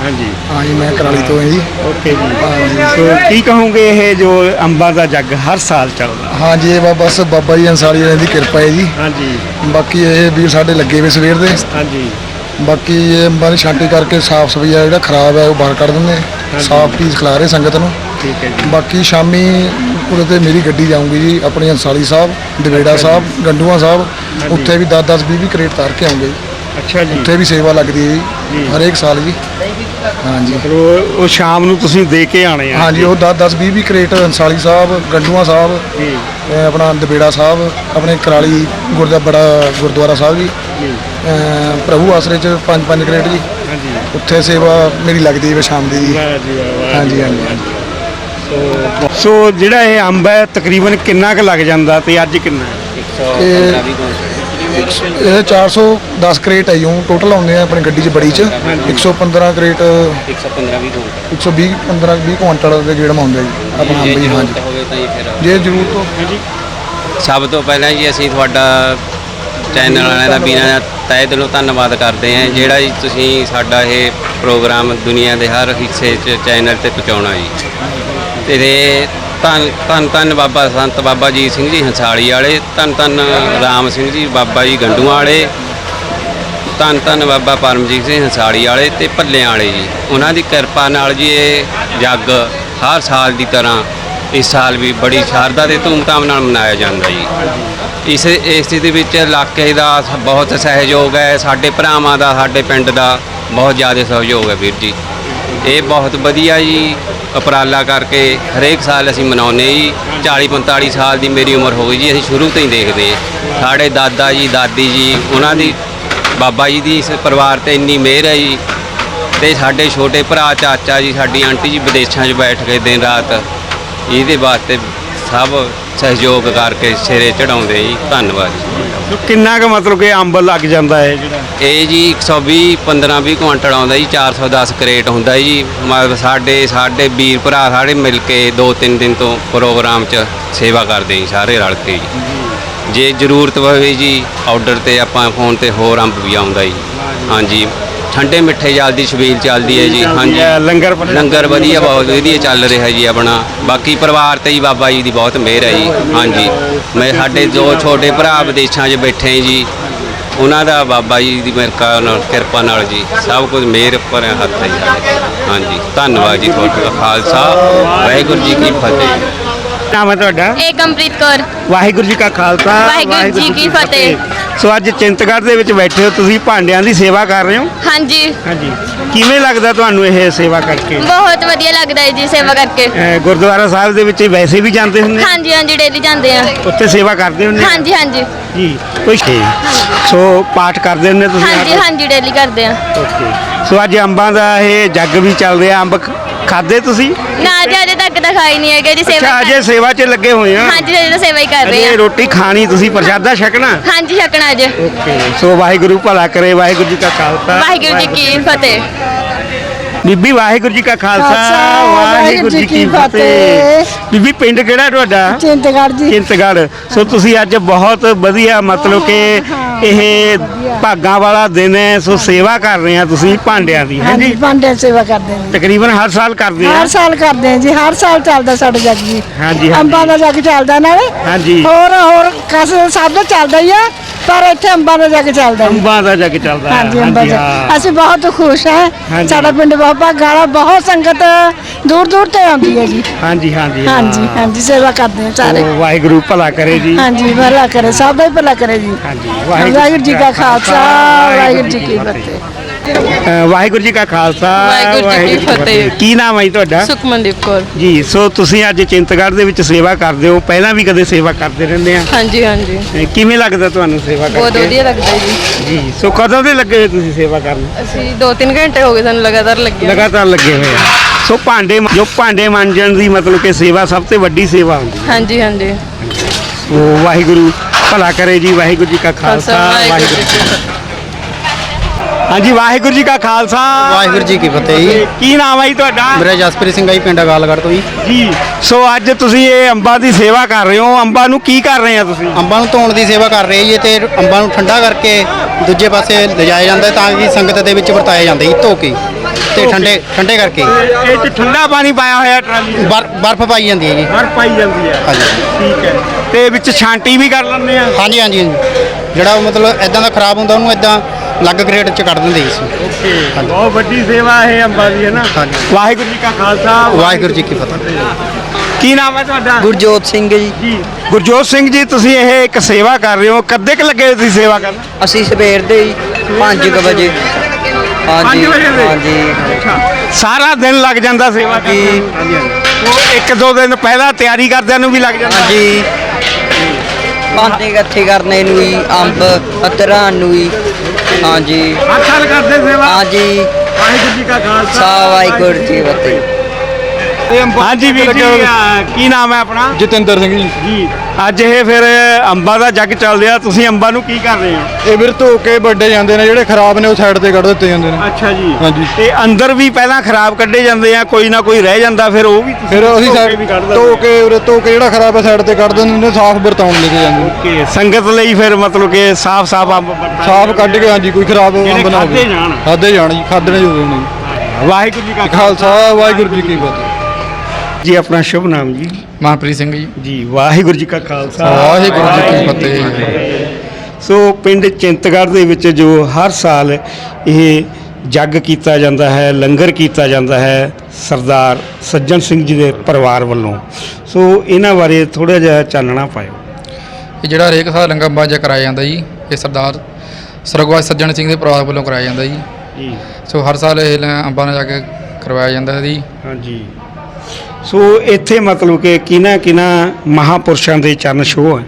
ਹਾਂਜੀ। ਹਾਂ ਜੀ ਮੈਂ ਕਰਾਲੀ ਤੋਂ ਹਾਂ ਜੀ। ਓਕੇ ਜੀ। ਸੋ ਕੀ ਕਹੋਗੇ ਇਹ ਜੋ ਅੰਬਾਂ ਦਾ ਜੱਗ ਹਰ ਸਾਲ ਚੱਲਦਾ? ਹਾਂ ਜੀ ਇਹ ਬਸ ਬਾਬਾ ਜੀ ਅੰਸਾਰੀ ਵਾਲਿਆਂ ਦੀ ਕਿਰਪਾ ਹੈ ਜੀ। ਹਾਂਜੀ। ਬਾਕੀ ਇਹ ਵੀਰ ਸਾਡੇ ਲੱਗੇ ਵੇ ਸਵੇਰ ਦੇ। ਹਾਂਜੀ। ਬਾਕੀ ਇਹ ਅੰਬਾਂ ਦੀ ਛਾਂਟੀ ਕਰਕੇ ਸਾਫ਼ ਸਫ਼ਾਈ ਆ ਜਿਹੜਾ ਖਰਾਬ ਹੈ ਉਹ ਬਾਹਰ ਕੱਢ ਦਿੰਦੇ। ਸਾਫ਼ ਪੀਸ ਖਿਲਾ ਰਹੇ ਸੰਗਤ ਨੂੰ। ਠੀਕ ਹੈ ਜੀ। ਬਾਕੀ ਸ਼ਾਮੀ ਉਹਦੇ ਤੇ ਮੇਰੀ ਗੱਡੀ ਜਾਊਂਗੀ ਜੀ ਆਪਣੀ ਅੰਸਾਰੀ ਸਾਹਿਬ ਦਵੇੜਾ ਸਾਹਿਬ ਗੰਡੂਆ ਸਾਹਿਬ ਉੱਥੇ ਵੀ 10 10 20 20 ਕਰੇਟ ਤਾਰ ਕੇ ਆਉਂਗੇ ਅੱਛਾ ਜੀ। ਉੱਥੇ ਵੀ ਸੇਵਾ ਲੱਗਦੀ ਹੈ ਜੀ ਹਰੇਕ ਸਾਲ ਜੀ। ਹਾਂਜੀ। ਫਿਰ ਉਹ ਉਹ ਸ਼ਾਮ ਨੂੰ ਤੁਸੀਂ ਦੇ ਕੇ ਆਣੇ ਆ। ਹਾਂਜੀ ਉਹ 10 10 20 20 ਕਰੇਟ ਅੰਸਾਲੀ ਸਾਹਿਬ ਗੰਡੂਆ ਸਾਹਿਬ ਜੀ। ਆਪਣਾ ਦਬੇੜਾ ਸਾਹਿਬ ਆਪਣੇ ਕਰਾਲੀ ਗੁਰਦਾ ਬੜਾ ਗੁਰਦੁਆਰਾ ਸਾਹਿਬ ਜੀ। ਪ੍ਰਭੂ ਆਸਰੇ ਚ ਪੰਜ ਪੰਜ ਕਰੇਟ ਜੀ। ਹਾਂਜੀ। ਉੱਥੇ ਸੇਵਾ ਮੇਰੀ ਲੱਗਦੀ ਹੈ ਸ਼ਾਮ ਦੀ ਜੀ। ਹਾਂਜੀ ਜੀ, ਹਾਂਜੀ। ਹਾਂਜੀ ਸੋ ਜਿਹੜਾ ਇਹ ਅੰਬ ਹੈ ਤਕਰੀਬਨ ਕਿੰਨਾ ਕੁ ਲੱਗ ਜਾਂਦਾ ਤੇ ਅੱਜ ਕਿੰਨਾ? ਹੈ? ਇਹ ਇਹ 410 ਕਰੇਟ ਹੈ ਜੀ ਟੋਟਲ ਆਉਂਦੇ ਆ ਆਪਣੀ ਗੱਡੀ 'ਚ ਬੜੀ 'ਚ। 115 ਕਰੇਟ 120 15 20 ਕੁਆਂਟਲ ਦੇ ਗੇੜ ਆਉਂਦੇ ਜੀ ਆਪਣਾ ਅੰਬ ਜੀ ਹਾਂਜੀ। ਜੇ ਜ਼ਰੂਰਤ ਹੋ ਸਭ ਤੋਂ ਪਹਿਲਾਂ ਜੀ ਅਸੀਂ ਤੁਹਾਡਾ ਚੈਨਲ ਵਾਲਿਆਂ ਦਾ ਵੀਰਾਂ ਦਾ ਤਹਿ ਦਿਲੋਂ ਧੰਨਵਾਦ ਕਰਦੇ ਹਾਂ। ਜਿਹੜਾ ਜੀ ਤੁਸੀਂ ਸਾਡਾ ਇਹ ਪ੍ਰੋਗਰਾਮ ਦੁਨੀਆ ਦੇ ਹਰ ਹਿੱਸੇ 'ਚ ਚੈਨਲ ਤੇ ਪਹੁੰਚਾਉਣਾ ਜੀ। ਤੇ ਧੰਨ ਧੰਨ ਧੰਨ ਬਾਬਾ ਸੰਤ ਬਾਬਾ ਜੀ ਸਿੰਘ ਜੀ ਹੰਸਾਲੀ ਵਾਲੇ, ਧੰਨ ਧੰਨ ਰਾਮ ਸਿੰਘ ਜੀ ਬਾਬਾ ਜੀ ਗੰਡੂਆਂ ਵਾਲੇ, ਧੰਨ ਧੰਨ ਬਾਬਾ ਪਰਮਜੀਤ ਸਿੰਘ ਹੰਸਾਲੀ ਵਾਲੇ ਤੇ ਭੱਲਿਆਂ ਵਾਲੇ ਜੀ। ਉਹਨਾਂ ਦੀ ਕਿਰਪਾ ਨਾਲ ਜੀ ਇਹ ਜੱਗ ਹਰ ਸਾਲ ਦੀ ਤਰ੍ਹਾਂ ਇਸ ਸਾਲ ਵੀ ਬੜੀ ਸ਼ਰਧਾ ਤੇ ਧੂਮਧਾਮ ਨਾਲ ਮਨਾਇਆ ਜਾਂਦਾ ਜੀ। ਇਸ ਇਸ ਦੇ ਵਿੱਚ ਇਲਾਕੇ ਦਾ ਸ- ਬਹੁਤ ਸਹਿਯੋਗ ਹੈ, ਸਾਡੇ ਭਰਾਵਾਂ ਦਾ, ਸਾਡੇ ਪਿੰਡ ਦਾ ਬਹੁਤ ਜ਼ਿਆਦਾ ਸਹਿਯੋਗ ਹੈ ਵੀਰ ਜੀ। ਇਹ ਬਹੁਤ ਵਧੀਆ ਜੀ ਉਪਰਾਲਾ ਕਰਕੇ ਹਰੇਕ ਸਾਲ ਅਸੀਂ ਮਨਾਉਂਦੇ ਜੀ। 40 45 ਸਾਲ ਦੀ ਮੇਰੀ ਉਮਰ ਹੋ ਗਈ ਜੀ, ਅਸੀਂ ਸ਼ੁਰੂ ਤੋਂ ਹੀ ਦੇਖਦੇ ਹਾਂ। ਸਾਡੇ ਦਾਦਾ ਜੀ, ਦਾਦੀ ਜੀ, ਉਹਨਾਂ ਦੀ, ਬਾਬਾ ਜੀ ਦੀ ਇਸ ਪਰਿਵਾਰ ਤੇ ਇੰਨੀ ਮਿਹਰ ਹੈ ਜੀ। ਤੇ ਸਾਡੇ ਛੋਟੇ ਭਰਾ, ਚਾਚਾ ਜੀ, ਸਾਡੀ ਆਂਟੀ ਜੀ ਵਿਦੇਸ਼ਾਂ 'ਚ ਬੈਠ ਕੇ ਦਿਨ ਰਾਤ ਇਹਦੇ ਵਾਸਤੇ ਸਭ ਸਹਿਯੋਗ ਕਰਕੇ ਸਿਰੇ ਚੜਾਉਂਦੇ ਜੀ। ਧੰਨਵਾਦ ਜੀ। ਕਿੰਨਾ ਕੁ ਮਤਲਬ ਕਿ ਅੰਬ ਲੱਗ ਜਾਂਦਾ ਹੈ ਜਿਹੜਾ? ਇਹ ਜੀ 120 15 20 ਕੁਆਂਟਲ ਆਉਂਦਾ ਜੀ 410 ਕਰੇਟ ਹੁੰਦਾ ਜੀ। ਮਤਲਬ ਸਾਡੇ ਸਾਡੇ ਵੀਰ ਭਰਾ ਸਾਰੇ ਮਿਲ ਕੇ 2-3 ਦਿਨ ਤੋਂ ਪ੍ਰੋਗਰਾਮ 'ਚ ਸੇਵਾ ਕਰਦੇ ਜੀ ਸਾਰੇ ਰਲ ਕੇ ਜੀ। ਜੇ ਜ਼ਰੂਰਤ ਹੋਵੇ ਜੀ ਆਰਡਰ ਤੇ ਆਪਾਂ ਫੋਨ ਤੇ ਹੋਰ ਅੰਬ ਵੀ ਆਉਂਦਾ ਜੀ। ਹਾਂਜੀ। ਠੰਡੇ ਮਿੱਠੇ ਜਲਦੀ ਛਬੀਲ ਚੱਲਦੀ ਹੈ ਜੀ ਹਾਂਜੀ। ਲੰਗਰ ਲੰਗਰ ਵਧੀਆ ਬਹੁਤ ਵਧੀਆ ਚੱਲ ਰਿਹਾ ਜੀ ਆਪਣਾ। ਬਾਕੀ ਪਰਿਵਾਰ ਤੇ ਹੀ ਬਾਬਾ ਜੀ ਦੀ ਬਹੁਤ ਮਿਹਰ ਹੈ ਜੀ ਹਾਂਜੀ। ਮੈਂ ਸਾਡੇ ਦੋ ਛੋਟੇ ਭਰਾ ਵਿਦੇਸ਼ਾਂ 'ਚ ਬੈਠੇ ਜੀ। ਉਹਨਾਂ ਦਾ ਬਾਬਾ ਜੀ ਦੀ ਮਿਹਰ ਨਾਲ ਕਿਰਪਾ ਨਾਲ ਜੀ ਸਭ ਕੁਝ ਮਿਹਰ ਭਰਿਆ ਹੱਥ ਹੈ ਹਾਂਜੀ ਧੰਨਵਾਦ ਜੀ ਤੁਹਾਡਾ ਖਾਲਸਾ। ਵਾਹਿਗੁਰੂ ਜੀ ਕੀ ਫਤਿਹ। ਨਾਮ ਹੈ ਤੁਹਾਡਾ? ਏਕਮਪ੍ਰੀਤ ਕੌਰ। ਵਾਹਿਗੁਰੂ ਜੀ ਕਾ ਖਾਲਸਾ ਵਾਹਿਗੁਰੂ ਜੀ ਕੀ ਫਤਿਹ। ਸੋ ਅੱਜ ਚਿੰਤਗੜ੍ਹ ਦੇ ਵਿੱਚ ਬੈਠੇ ਹੋ ਤੁਸੀਂ ਭਾਂਡਿਆਂ ਦੀ ਸੇਵਾ ਕਰ ਰਹੇ ਹੋ? ਹਾਂਜੀ। ਹਾਂਜੀ। ਕਿਵੇਂ ਲੱਗਦਾ ਤੁਹਾਨੂੰ ਇਹ ਸੇਵਾ ਕਰਕੇ? ਬਹੁਤ ਵਧੀਆ ਲੱਗਦਾ ਹੈ ਜੀ ਸੇਵਾ ਕਰਕੇ। ਅਹ ਗੁਰਦੁਆਰਾ ਸਾਹਿਬ ਦੇ ਵਿੱਚ ਵੈਸੇ ਵੀ ਜਾਂਦੇ ਹੁੰਦੇ? ਹਾਂਜੀ ਹਾਂਜੀ ਡੇਲੀ ਜਾਂਦੇ ਆ ਉੱਥੇ ਸੇਵਾ ਕਰਦੇ ਹੁੰਦੇ? ਹਾਂਜੀ ਹਾਂਜੀ। ਜੀ। ਕੋਈ ਸੋ ਪਾਠ ਕਰਦੇ ਹੁੰਦੇ ਤੁਸੀਂ ਹਾਂਜੀ? ਹਾਂਜੀ ਡੇਲੀ ਕਰਦੇ ਆ ਓਕੇ। ਸੋ ਅੱਜ ਅੰਬਾਂ ਦਾ ਇਹ ਜੱਗ ਵੀ ਚੱਲ ਰਿਹਾ ਅੰਬ ਖ- ਖਾਦੇ ਤੁਸੀਂ? ਨਾ ਜੀ ਅਜੇ ਤੱਕ ਤਾਂ ਖਾਈ ਨਹੀਂ ਹੈਗੇ ਜੀ ਅੱਛਾ ਸੇਵਾ ਅਜੇ ਸੇਵਾ 'ਚ ਲੱਗੇ ਹੋਏ ਆ। ਹਾਂਜੀ ਅਜੇ ਤਾਂ ਸੇਵਾ ਹੀ ਕਰ ਰਹੇ ਅਜੇ ਆ। ਰੋਟੀ ਖਾਣੀ ਤੁਸੀਂ ਪ੍ਰਸ਼ਾਦਾ ਛਕਣਾ? ਹਾਂਜੀ ਛਕਣਾ ਅਜੇ। ਓਕੇ ਸੋ ਵਾਹਿਗੁਰੂ ਭਲਾ ਕਰੇ ਵਾਹਿਗੁਰੂ ਜੀ ਕਾ ਖਾਲਸਾ ਵਾਹਿਗੁਰੂ ਜੀ ਕੀ ਫਤਿਹ। ਬੀਬੀ ਵਾਹਿਗੁਰੂ ਜੀ ਕਾ ਖਾਲਸਾ ਖਾਲਸਾ, ਵਾਹਿਗੁਰੂ ਜੀ ਕੀ ਫਤਿਹ। ਬੀਬੀ ਪਿੰਡ ਕਿਹੜਾ ਤੁਹਾਡਾ? ਚਿੰਤਗੜ੍ਹ ਜੀ। ਚਿੰਤਗੜ੍ਹ। ਸੋ ਤੁਸੀਂ ਅੱਜ ਬਹੁਤ ਵਧੀਆ ਮਤਲਬ ਕਿ ਇਹ ਭਾਗਾਂ ਵਾਲਾ ਦਿਨ ਹੈ ਸੋ ਸੇਵਾ ਕਰ ਰਹੇ ਆ ਤੁਸੀਂ ਭਾਂਡਿਆਂ ਦੀ ਹਾਂਜੀ ਹਾਂਜੀ ਭਾਂਡੇ ਸੇਵਾ ਕਰਦੇ ਨੇ ਤਕਰੀਬਨ ਹਰ ਸਾਲ ਕਰਦੇ ਆ ਹਰ ਸਾਲ ਕਰਦੇ ਆ ਜੀ ਹਰ ਸਾਲ ਚੱਲਦਾ ਸਾਡਾ ਜੱਗ ਜੀ। ਹਾਂਜੀ। ਅੰਬਾਂ ਦਾ ਜੱਗ ਚੱਲਦਾ ਨਾਲੇ। ਹਾਂਜੀ। ਹੋਰ ਹੋਰ ਕਸ ਸਭ ਦਾ ਚੱਲਦਾ ਹੀ ਆ। ਪਰ ਇੱਥੇ ਅੰਬਾਂ ਦਾ ਜੱਗ ਚੱਲਦਾ ਜੀ ਅੰਬਾਂ ਦਾ ਜੱਗ ਚੱਲਦਾ ਹੈ। ਹਾਂਜੀ ਅੰਬਾਂ ਦਾ ਹਾਂ। ਅਸੀਂ ਬਹੁਤ ਖੁਸ਼ ਹਾਂ। ਹਾਂਜੀ। ਸਾਡਾ ਪਿੰਡ ਭਾਗਾਂ ਵਾਲਾ ਬਹੁਤ ਸੰਗਤ ਦੂਰ ਦੂਰ ਤੇ ਆਉਂਦੀ ਹੈ ਜੀ। ਹਾਂਜੀ ਹਾਂਜੀ ਹਾਂਜੀ ਹਾਂ। ਹਾਂਜੀ ਸੇਵਾ ਕਰਦੇ ਆ ਸਾਰੇ। ਸੋ ਵਾਹਿਗੁਰੂ ਭਲਾ ਕਰੇ ਜੀ। ਹਾਂਜੀ ਭਲਾ ਕਰੇ ਸਭ ਦਾ ਹੀ ਭਲਾ ਕਰੇ ਜੀ। ਹਾਂਜੀ ਵਾਹਿਗੁਰੂ ਜੀ ਕਾ ਖਾਲਸਾ ਵਾਹਿਗੁਰੂ ਜੀ ਕੀ ਫਤਿਹ। ਵਾਹਿਗੁਰੂ ਜੀ ਕਾ ਖਾਲਸਾ ਵਾਹਿਗੁਰੂ ਜੀ ਕੀ ਫਤਿਹ। ਕੀ ਨਾਮ ਹੈ ਜੀ ਤੁਹਾਡਾ? ਸੁਖਮਨਦੀਪ ਕੌਰ। ਜੀ ਸੋ ਤੁਸੀਂ ਅੱਜ ਚਿੰਤਗੜ੍ਹ ਦੇ ਵਿੱਚ ਸੇਵਾ ਕਰਦੇ ਹੋ। ਪਹਿਲਾਂ ਵੀ ਕਦੇ ਸੇਵਾ ਕਰਦੇ ਰਹਿੰਦੇ ਆ? ਹਾਂਜੀ ਹਾਂਜੀ। ਕਿਵੇਂ ਲੱਗਦਾ ਤੁਹਾਨੂੰ ਸੇਵਾ ਕਰਕੇ? ਬਹੁਤ ਵਧੀਆ ਲੱਗਦਾ ਜੀ। ਜੀ ਸੋ ਕਦੋਂ ਦੇ ਲੱਗੇ ਤੁਸੀਂ ਸੇਵਾ ਕਰਨ? ਅਸੀਂ 2-3 ਘੰਟੇ ਹੋ ਗਏ ਸਾਨੂੰ ਲਗਾਤਾਰ ਲੱਗੇ ਹੋਏ। ਲਗਾਤਾਰ ਲੱਗੇ ਹੋਏ ਆ। ਸੋ ਭਾਂਡੇ ਜੋ ਭਾਂਡੇ ਮਾਂਜਣ ਦੀ ਮਤਲਬ ਕਿ ਸੇਵਾ ਸਭ ਤੋਂ ਵੱਡੀ ਸੇਵਾ ਹੁੰਦੀ ਹੈ। ਹਾਂਜੀ ਹਾਂਜੀ। ਸੋ ਵਾਹਿਗੁਰੂ ਭਲਾ ਕਰੇ ਜੀ ਵਾਹਿਗੁਰੂ ਜੀ ਕਾ ਖਾਲਸਾ ਖਾਲਸਾ ਵਾਹਿਗੁਰੂ ਜੀ ਵਾਹਿਗੁਰੂ ਕੀ ਫਤਿਹ ਹਾਂਜੀ ਵਾਹਿਗੁਰੂ ਜੀ ਕਾ ਖਾਲਸਾ। ਵਾਹਿਗੁਰੂ ਜੀ ਕੀ ਫਤਿਹ ਜੀ। ਕੀ ਨਾਮ ਹੈ ਜੀ ਤੁਹਾਡਾ? ਮੇਰਾ ਜਸਪ੍ਰੀਤ ਸਿੰਘ ਜੀ ਪਿੰਡ ਗਾਲਗੜ੍ਹ ਤੋਂ ਜੀ। ਜੀ। ਸੋ ਅੱਜ ਤੁਸੀਂ ਇਹ ਅੰਬਾਂ ਦੀ ਸੇਵਾ ਕਰ ਰਹੇ ਹੋ। ਅੰਬਾਂ ਨੂੰ ਕੀ ਕਰ ਰਹੇ ਆ ਤੁਸੀਂ? ਅੰਬਾਂ ਨੂੰ ਧੋਣ ਦੀ ਸੇਵਾ ਕਰ ਰਹੇ ਜੀ ਤੇ ਅੰਬਾਂ ਨੂੰ ਠੰਡਾ ਕਰਕੇ ਦੂਜੇ ਪਾਸੇ ਲਿਜਾਇਆ ਜਾਂਦਾ ਤਾਂ ਕਿ ਸੰਗਤ ਦੇ ਵਿੱਚ ਵਰਤਾਇਆ ਜਾਂਦਾ ਜੀ ਧੋ ਕੇ। ਤੇ ਠੰਡੇ ਠੰਡੇ ਕਰਕੇ। ਇਹ ਚ ਠੰਡਾ ਪਾਣੀ ਪਾਇਆ ਹੋਇਆ ਟਰਾਲੀ ਬਰਫ਼ ਪਾਈ ਜਾਂਦੀ ਹੈ ਜੀ। ਹਰ ਪਾਈ ਜਾਂਦੀ ਹੈ। ਹਾਂਜੀ। ਠੀਕ ਹੈ। ਤੇ ਵਿੱਚ ਛਾਂਟੀ ਵੀ ਕਰ ਲੈਂਦੇ ਆ? ਹਾਂਜੀ ਹਾਂਜੀ। ਜਿਹੜਾ ਮਤਲਬ ਐਦਾਂ ਦਾ ਖਰਾਬ ਹੁੰਦਾ ਉਹਨੂੰ ਐਦਾਂ ਅਲੱਗ ਗ੍ਰੇਡ ਚ ਕੱਢ ਦਿੰਦੇ ਜੀ ਓਕੇ ਬਹੁਤ ਵੱਡੀ ਸੇਵਾ ਇਹ ਅੰਬਾਂ ਦੀ ਹੈ ਨਾ। ਹਾਂਜੀ। ਵਾਹਿਗੁਰੂ ਜੀ ਕਾ ਖਾਲਸਾ ਵਾਹਿਗੁਰੂ ਜੀ ਕੀ ਫਤਿਹ। ਕੀ ਨਾਮ ਹੈ ਤੁਹਾਡਾ? ਗੁਰਜੋਤ ਸਿੰਘ ਜੀ। ਜੀ। ਗੁਰਜੋਤ ਸਿੰਘ ਜੀ ਤੁਸੀਂ ਇਹ ਇੱਕ ਸੇਵਾ ਕਰ ਰਹੇ ਹੋ। ਕਦੇ ਕ ਲੱਗੇ ਤੁਸੀਂ ਸੇਵਾ ਕਰਨ? ਅਸੀਂ ਸਵੇਰ ਦੇ 5 ਵਜੇ। ਪੰਜ ਵਜੇ ਦੇ? ਹਾਂਜੀ। ਅੱਛਾ। ਸਾਰਾ ਦਿਨ ਲੱਗ ਜਾਂਦਾ ਸੇਵਾ ਕਰਨ ਜੀ। ਹਾਂਜੀ ਹਾਂਜੀ। ਉਹ ਇੱਕ ਦੋ ਦਿਨ ਪਹਿਲਾਂ ਤਿਆਰੀ ਕਰਦਿਆਂ ਨੂੰ ਵੀ ਲੱਗ ਜਾਂਦਾ? ਹਾਂਜੀ। ਭਾਂਡੇ ਇਕੱਠੇ ਕਰਨੇ ਨੂੰ ਹੀ ਅੰਬ ਅਤਰਾਂ ਨੂੰ ਹੀ। ਹਾਂਜੀ। ਹਰ ਸਾਲ ਕਰਦੇ ਸੇਵਾ। ਹਾਂਜੀ। ਵਾਹਿਗੁਰੂ ਜੀ ਕਾ ਖਾਲਸਾ। ਵਾਹਿਗੁਰੂ ਜੀ ਕੀ ਫਤਿਹ। ਹਾਂਜੀ ਵੀਰ ਜੀ ਅਹ ਕੀ ਨਾਮ ਹੈ ਆਪਣਾ? ਜਤਿੰਦਰ ਸਿੰਘ ਜੀ। ਜੀ। ਅੱਜ ਇਹ ਫਿਰ ਅੰਬਾਂ ਦਾ ਜੱਗ ਚੱਲ ਰਿਹਾ ਤੁਸੀਂ ਅੰਬਾਂ ਨੂੰ ਕੀ ਕਰ ਰਹੇ ਹੋ? ਇਹ ਵੀਰ ਧੋ ਕੇ ਵੱਡੇ ਜਾਂਦੇ ਨੇ ਜਿਹੜੇ ਖਰਾਬ ਨੇ ਉਹ ਸਾਈਡ ਤੇ ਕੱਢ ਦਿੱਤੇ ਜਾਂਦੇ ਨੇ। ਅੱਛਾ ਜੀ। ਹਾਂਜੀ। ਤੇ ਅੰਦਰ ਵੀ ਪਹਿਲਾਂ ਖਰਾਬ ਕੱਢੇ ਜਾਂਦੇ ਆ ਕੋਈ ਨਾ ਕੋਈ ਰਹਿ ਜਾਂਦਾ ਫਿਰ ਉਹ ਵੀ ਤੁਸੀਂ ਫਿਰ ਅਸੀਂ ਧੋ ਕੇ ਵੀ ਕੱਢ ਧੋ ਦਿੰਦੇ ਕੇ ਉਰੇ ਧੋ ਕੇ ਜਿਹੜਾ ਖਰਾਬ ਹੈ ਸਾਈਡ ਤੇ ਕੱਢ ਦਿੰਦੇ ਨੇ ਸਾਫ਼ ਵਰਤਾਉਣ ਲੈ ਕੇ ਜਾਂਦੇ ਨੇ। ਓਕੇ। ਸੰਗਤ ਲਈ ਫਿਰ ਮਤਲਬ ਕਿ ਸਾਫ਼-ਸਾਫ਼ ਅੰਬ ਵਰਤਾਏ ਸਾਫ਼ ਕੱਢ ਕੇ ਹਾਂਜੀ ਕੋਈ ਖਰਾਬ ਜਿਹੜੇ ਅੰਬ ਨਾ ਹੋਵੇ। ਖਾਧੇ ਜਾਣ। ਖਾਧੇ ਜਾਣ ਜੀ ਖਾਦਣੇ ਜੋਗੇ ਨੇ। ਜੀ। ਵਾਹਿਗੁਰੂ ਜੀ ਕਾ ਖਾਲਸਾ ਵਾਹਿਗੁਰੂ ਜੀ ਕੀ ਫਤਿਹ। ਜੀ ਆਪਣਾ ਸ਼ੁਭ ਨਾਮ ਜੀ। ਮਨਪ੍ਰੀਤ ਸਿੰਘ ਜੀ। ਜੀ ਵਾਹਿਗੁਰੂ ਜੀ ਕਾ ਖਾਲਸਾ। ਵਾਹਿਗੁਰੂ ਜੀ ਕੀ ਫਤਿਹ। ਸੋ ਪਿੰਡ ਚਿੰਤਗੜ੍ਹ ਦੇ ਵਿੱਚ ਜੋ ਹਰ ਸਾਲ ਇਹ ਜੱਗ ਕੀਤਾ ਜਾਂਦਾ ਹੈ ਲੰਗਰ ਕੀਤਾ ਜਾਂਦਾ ਹੈ ਸਰਦਾਰ ਸੱਜਣ ਸਿੰਘ ਜੀ ਦੇ ਪਰਿਵਾਰ ਵੱਲੋਂ। ਸੋ ਇਹਨਾਂ ਬਾਰੇ ਥੋੜਾ ਜਿਹਾ ਚਾਨਣਾ ਪਾਇਓ। ਇਹ ਜਿਹੜਾ ਹਰੇਕ ਸਾਲ ਲੰਗਰ ਬਾਜਾ ਕਰਾਇਆ ਜਾਂਦਾ ਜੀ ਇਹ ਸਰਦਾਰ ਸਰਗਵਾਜ ਸੱਜਣ ਸਿੰਘ ਦੇ ਪਰਿਵਾਰ ਵੱਲੋਂ ਕਰਾਇਆ ਜਾਂਦਾ ਜੀ। ਜੀ। ਸੋ ਹਰ ਸਾਲ ਇਹ ਅੰਬਾਂ ਨਾਲ ਜਾ ਕੇ ਕਰਵਾਇਆ ਜਾਂਦਾ ਹੈ ਜੀ। ਹਾਂਜੀ। ਸੋ ਇੱਥੇ ਮਤਲਬ ਕਿ ਕਿਹਨਾਂ ਕਿਹਨਾਂ ਮਹਾਪੁਰਸ਼ਾਂ ਦੇ ਚਰਨ ਛੋਹ ਹੈ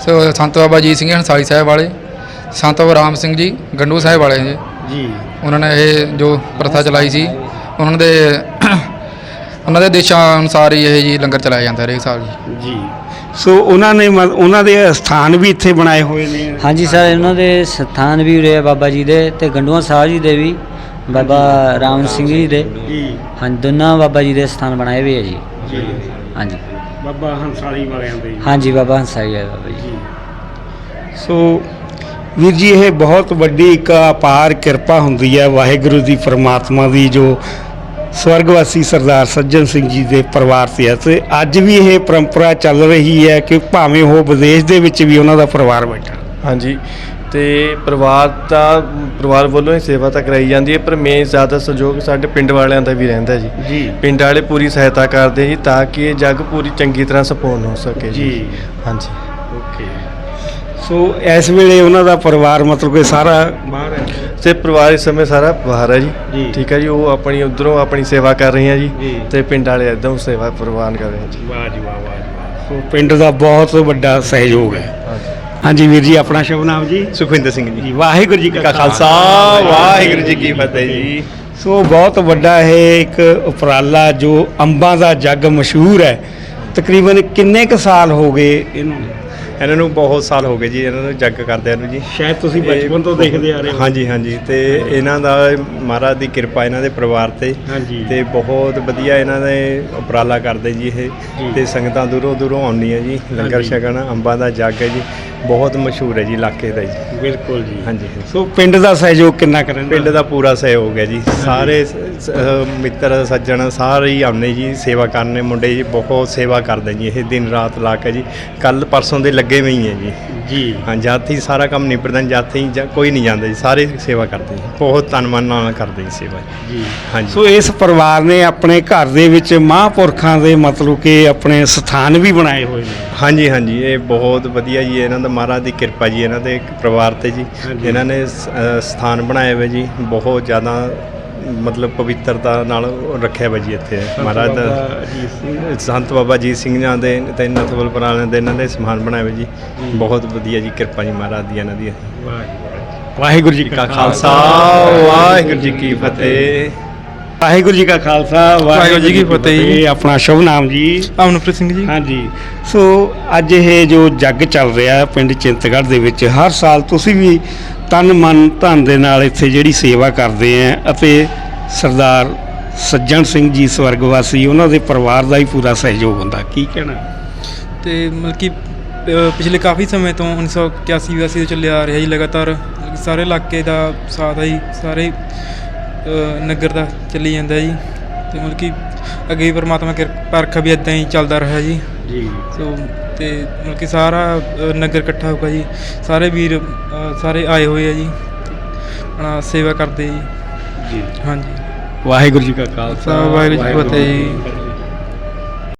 ਸੋ ਸੰਤ ਬਾਬਾ ਜੀ ਸਿੰਘ ਹੰਸਾਲੀ ਸਾਹਿਬ ਵਾਲੇ ਸੰਤ ਬਾਬਾ ਰਾਮ ਸਿੰਘ ਜੀ ਗੰਡੂ ਸਾਹਿਬ ਵਾਲੇ ਜੀ ਜੀ। ਉਹਨਾਂ ਨੇ ਇਹ ਜੋ ਪ੍ਰਥਾ ਚਲਾਈ ਸੀ ਉਹਨਾਂ ਦੇ ਉਹਨਾਂ ਦੇ ਦੇਸ਼ਾਂ ਅਨੁਸਾਰ ਹੀ ਇਹ ਜੀ ਲੰਗਰ ਚਲਾਇਆ ਜਾਂਦਾ ਹਰੇਕ ਸਾਲ ਜੀ। ਜੀ। ਸੋ ਉਹਨਾਂ ਨੇ ਮ- ਉਹਨਾਂ ਦੇ ਸਥਾਨ ਵੀ ਇੱਥੇ ਬਣਾਏ ਹੋਏ ਨੇ। ਹਾਂਜੀ ਸਰ ਇਹਨਾਂ ਦੇ ਸਥਾਨ ਵੀ ਉਰੇ ਆ ਬਾਬਾ ਜੀ ਦੇ ਤੇ ਗੰਡੂਆ ਸਾਹਿਬ ਜੀ ਦੇ ਵੀ। ਬਾਬਾ ਰਾਮ ਸਿੰਘ ਜੀ ਦੇ। ਜੀ। ਹਾਂਜੀ ਦੋਨਾਂ ਬਾਬਾ ਜੀ ਦੇ ਸਥਾਨ ਬਣਾਏ ਹੋਏ ਆ ਜੀ। ਜੀ। ਹਾਂਜੀ। ਬਾਬਾ ਹੰਸਾਲੀ ਵਾਲਿਆਂ ਦੇ ਜੀ। ਹਾਂਜੀ ਬਾਬਾ ਹੰਸਾਈ ਹੈ ਬਾਬਾ ਜੀ। ਸੋ ਵੀਰ ਜੀ ਇਹ ਬਹੁਤ ਵੱਡੀ ਇੱਕ ਅਪਾਰ ਕਿਰਪਾ ਹੁੰਦੀ ਹੈ ਵਾਹਿਗੁਰੂ ਦੀ ਪ੍ਰਮਾਤਮਾ ਦੀ ਜੋ ਸਵਰਗਵਾਸੀ ਸਰਦਾਰ ਸੱਜਣ ਸਿੰਘ ਜੀ ਦੇ ਪਰਿਵਾਰ ਤੇ ਹੈ ਤੇ ਅੱਜ ਵੀ ਇਹ ਪਰੰਪਰਾ ਚੱਲ ਰਹੀ ਹੈ ਕਿ ਭਾਵੇਂ ਉਹ ਵਿਦੇਸ਼ ਦੇ ਵਿੱਚ ਵੀ ਉਹਨਾਂ ਦਾ ਪਰਿਵਾਰ ਬੈਠਾ। ਹਾਂਜੀ। ਤੇ ਪਰਿਵਾਰ ਤਾਂ ਪਰਿਵਾਰ ਵੱਲੋਂ ਹੀ ਸੇਵਾ ਤਾਂ ਕਰਾਈ ਜਾਂਦੀ ਹੈ ਪਰ ਮੇਨ ਜ਼ਿਆਦਾ ਸਹਿਯੋਗ ਸਾਡੇ ਪਿੰਡ ਵਾਲਿਆਂ ਦਾ ਵੀ ਰਹਿੰਦਾ ਜੀ। ਜੀ। ਪਿੰਡ ਵਾਲੇ ਪੂਰੀ ਸਹਾਇਤਾ ਕਰਦੇ ਜੀ ਤਾਂ ਕਿ ਇਹ ਜੱਗ ਪੂਰੀ ਚੰਗੀ ਤਰ੍ਹਾਂ ਸੰਪੂਰਨ ਹੋ ਸਕੇ ਜੀ। ਜੀ। ਹਾਂਜੀ। ਓਕੇ। ਸੋ ਇਸ ਵੇਲੇ ਉਹਨਾਂ ਦਾ ਪਰਿਵਾਰ ਮਤਲਬ ਕਿ ਸਾਰਾ ਬਾਹਰ ਹੈ? ਤੇ ਪਰਿਵਾਰ ਇਸ ਸਮੇਂ ਸਾਰਾ ਬਾਹਰ ਹੈ ਜੀ। ਜੀ। ਠੀਕ ਹੈ ਜੀ ਉਹ ਆਪਣੀ ਉਧਰੋਂ ਆਪਣੀ ਸੇਵਾ ਕਰ ਰਹੇ ਆ ਜੀ ਜੀ। ਤੇ ਪਿੰਡ ਵਾਲੇ ਇਦਾਂ ਸੇਵਾ ਪ੍ਰਵਾਨ ਕਰ ਰਹੇ ਆ ਜੀ। ਵਾਹ ਜੀ ਵਾਹ ਵਾਹ ਜੀ ਵਾਹ। ਸੋ ਪਿੰਡ ਦਾ ਬਹੁਤ ਵੱਡਾ ਸਹਿਯੋਗ ਹੈ। ਹਾਂਜੀ। ਵੀਰ ਜੀ ਆਪਣਾ ਸ਼ੁਭ ਨਾਮ ਜੀ। ਸੁਖਵਿੰਦਰ ਸਿੰਘ ਜੀ। ਵਾਹਿਗੁਰੂ ਜੀ ਕਾ ਖਾਲਸਾ। ਵਾਹਿਗੁਰੂ ਜੀ ਕੀ ਫਤਿਹ ਜੀ। ਸੋ ਬਹੁਤ ਵੱਡਾ ਇਹ ਇੱਕ ਉਪਰਾਲਾ ਜੋ ਅੰਬਾਂ ਦਾ ਜੱਗ ਮਸ਼ਹੂਰ ਹੈ। ਤਕਰੀਬਨ ਕਿੰਨੇ ਕੁ ਸਾਲ ਹੋ ਗਏ ਇਹਨੂੰ? ਇਹਨਾਂ ਨੂੰ ਬਹੁਤ ਸਾਲ ਹੋ ਗਏ ਜੀ ਇਹਨਾਂ ਨੂੰ ਜੱਗ ਕਰਦਿਆਂ ਨੂੰ ਜੀ। ਸ਼ਾਇਦ ਤੁਸੀਂ ਇਹ- ਬਚਪਨ ਤੋਂ ਦੇਖਦੇ ਆ ਰਹੇ ਹੋ। ਹਾਂਜੀ ਹਾਂਜੀ ਤੇ ਇਹਨਾਂ ਦਾ ਮਹਾਰਾਜ ਦੀ ਕਿਰਪਾ ਇਹਨਾਂ ਦੇ ਪਰਿਵਾਰ ਤੇ। ਹਾਂਜੀ। ਤੇ ਬਹੁਤ ਵਧੀਆ ਇਹਨਾਂ ਦੇ ਉਪਰਾਲਾ ਕਰਦੇ ਜੀ ਇਹ। ਤੇ ਸੰਗਤਾਂ ਦੂਰੋਂ ਦੂਰੋਂ ਆਉਂਦੀਆਂ ਜੀ ਲੰਗਰ ਹਾਂਜੀ। ਛਕਣ ਅੰਬਾਂ ਦਾ ਜੱਗ ਹੈ ਜੀ ਬਹੁਤ ਮਸ਼ਹੂਰ ਹੈ ਜੀ ਇਲਾਕੇ ਦਾ ਜੀ। ਬਿਲਕੁਲ ਜੀ। ਹਾਂਜੀ ਸੋ ਪਿੰਡ ਦਾ ਸਹਿਯੋਗ ਕਿੰਨਾ ਕਰਨ ਪਿੰਡ ਦਾ ਪੂਰਾ ਸਹਿਯੋਗ ਹੈ ਜੀ। ਸਾਰੇ ਸ- ਸ- ਅਹ ਮਿੱਤਰ ਸੱਜਣ ਸਾਰੇ ਹੀ ਆਉਂਦੇ ਜੀ ਸੇਵਾ ਕਰਨੇ ਮੁੰਡੇ ਜੀ ਬਹੁਤ ਸੇਵਾ ਕਰਦੇ ਜੀ ਇਹ ਦਿਨ ਰਾਤ ਲਾ ਕੇ ਜੀ। ਕੱਲ ਪਰਸੋਂ ਦੇ ਲੱਗੇ ਹੋਏ ਹੀ ਹੈ ਜੀ। ਜੀ। ਹਾਂ ਜਾਤੀ ਸਾਰਾ ਕੰਮ ਨਿਬੜਦਾ ਜਾਤੀ ਕੋਈ ਨਹੀਂ ਜਾਂਦਾ ਜੀ ਸਾਰੇ ਸੇਵਾ ਕਰਦੇ ਬਹੁਤ ਤਨ ਮਨ ਨਾਲ ਕਰਦੇ ਜੀ ਸੇਵਾ ਜੀ। ਹਾਂਜੀ। ਸੋ ਇਸ ਪਰਿਵਾਰ ਨੇ ਆਪਣੇ ਘਰ ਦੇ ਵਿੱਚ ਮਹਾਂਪੁਰਖਾਂ ਦੇ ਮਤਲਬ ਕਿ ਆਪਣੇ ਸਥਾਨ ਵੀ ਬਣਾਏ ਹੋਏ ਨੇ। ਹਾਂਜੀ ਹਾਂਜੀ ਇਹ ਬਹੁਤ ਵਧੀਆ ਜੀ ਇਹਨਾਂ ਦਾ ਮਹਾਰਾਜ ਦੀ ਕਿਰਪਾ ਜੀ ਇਹਨਾਂ ਦੇ ਪਰਿਵਾਰ ਤੇ ਜੀ। ਇਹਨਾਂ ਨੇ ਸਥਾਨ ਬਣਾਏ ਹੋਏ ਜੀ ਬਹੁਤ ਜ਼ਿਆਦਾ ਮਤਲਬ ਪਵਿੱਤਰਤਾ ਨਾਲ ਰੱਖਿਆ ਹੋਇਆ ਜੀ ਇੱਥੇ। ਮਹਾਰਾਜ ਦਾ। ਸੰਤ ਬਾਬਾ ਜੀ। ਸਿੰਘ ਜੀ ਦੇ ਤੇ ਨਥਵਲ ਪੁਰਾਣੇ ਦੇ ਇਹਨਾਂ ਦੇ ਸਮਾਨ ਬਣਾਏ ਹੋਏ ਜੀ। ਬਹੁਤ ਵਧੀਆ ਜੀ ਕਿਰਪਾ ਜੀ ਮਹਾਰਾਜ ਦੀ ਇਹਨਾਂ ਦੀ। ਵਾਹਿਗੁਰੂ ਜੀ ਕਾ ਖਾਲਸਾ ਵਾਹਿਗੁਰੂ ਜੀ ਕੀ ਫਤਿਹ। ਵਾਹਿਗੁਰੂ ਜੀ ਕਾ ਖਾਲਸਾ ਵਾਹਿਗੁਰੂ ਜੀ ਕੀ ਫਤਿਹ ਜੀ। ਆਪਣਾ ਸ਼ੁਭ ਨਾਮ ਜੀ। ਅਮਨਪ੍ਰੀਤ ਸਿੰਘ ਜੀ। ਹਾਂਜੀ। ਸੋ ਅੱਜ ਇਹ ਜੋ ਜੱਗ ਚੱਲ ਰਿਹਾ ਪਿੰਡ ਚਿੰਤਗੜ੍ਹ ਦੇ ਵਿੱਚ ਹਰ ਸਾਲ ਤੁਸੀਂ ਵੀ ਤਨ ਮਨ ਧਨ ਦੇ ਨਾਲ ਇੱਥੇ ਜਿਹੜੀ ਸੇਵਾ ਕਰਦੇ ਆ ਅਤੇ ਸਰਦਾਰ ਸੱਜਣ ਸਿੰਘ ਜੀ ਸਵਰਗਵਾਸੀ ਉਹਨਾਂ ਦੇ ਪਰਿਵਾਰ ਦਾ ਹੀ ਪੂਰਾ ਸਹਿਯੋਗ ਹੁੰਦਾ। ਕੀ ਕਹਿਣਾ? ਤੇ ਮਤਲਬ ਕਿ ਅ, ਪਿਛਲੇ ਕਾਫੀ ਸਮੇਂ ਤੋਂ 1981 82 ਤੋਂ ਚੱਲਿਆ ਆ ਰਿਹਾ ਜੀ ਲਗਾਤਾਰ। ਮਤਲਬ ਕਿ ਸਾਰੇ ਇਲਾਕੇ ਦਾ ਸਾਥ ਹੈ ਜੀ ਸਾਰੇ ਅ, ਨਗਰ ਦਾ ਚੱਲੀ ਜਾਂਦਾ ਜੀ। ਤੇ ਮਤਲਬ ਕਿ ਅੱਗੇ ਵੀ ਪਰਮਾਤਮਾ ਕਿਰਪਾ ਰੱਖਾ ਵੀ ਇਦਾਂ ਹੀ ਚੱਲਦਾ ਰਿਹਾ ਜੀ। ਜੀ। ਸੋ ਤੇ ਮਤਲਬ ਕਿ ਸਾਰਾ ਅ, ਨਗਰ ਇਕੱਠਾ ਹੋਊਗਾ ਜੀ। ਸਾਰੇ ਵੀਰ ਅ, ਸਾਰੇ ਆਏ ਹੋਏ ਆ ਜੀ। ਆਪਣਾ ਸੇਵਾ ਕਰਦੇ ਜੀ। ਜੀ। ਹਾਂਜੀ। ਵਾਹਿਗੁਰੂ ਜੀ ਕਾ ਖਾਲਸਾ ਵਾਹਿਗੁਰੂ ਜੀ ਕੀ ਫਤਿਹ ਜੀ।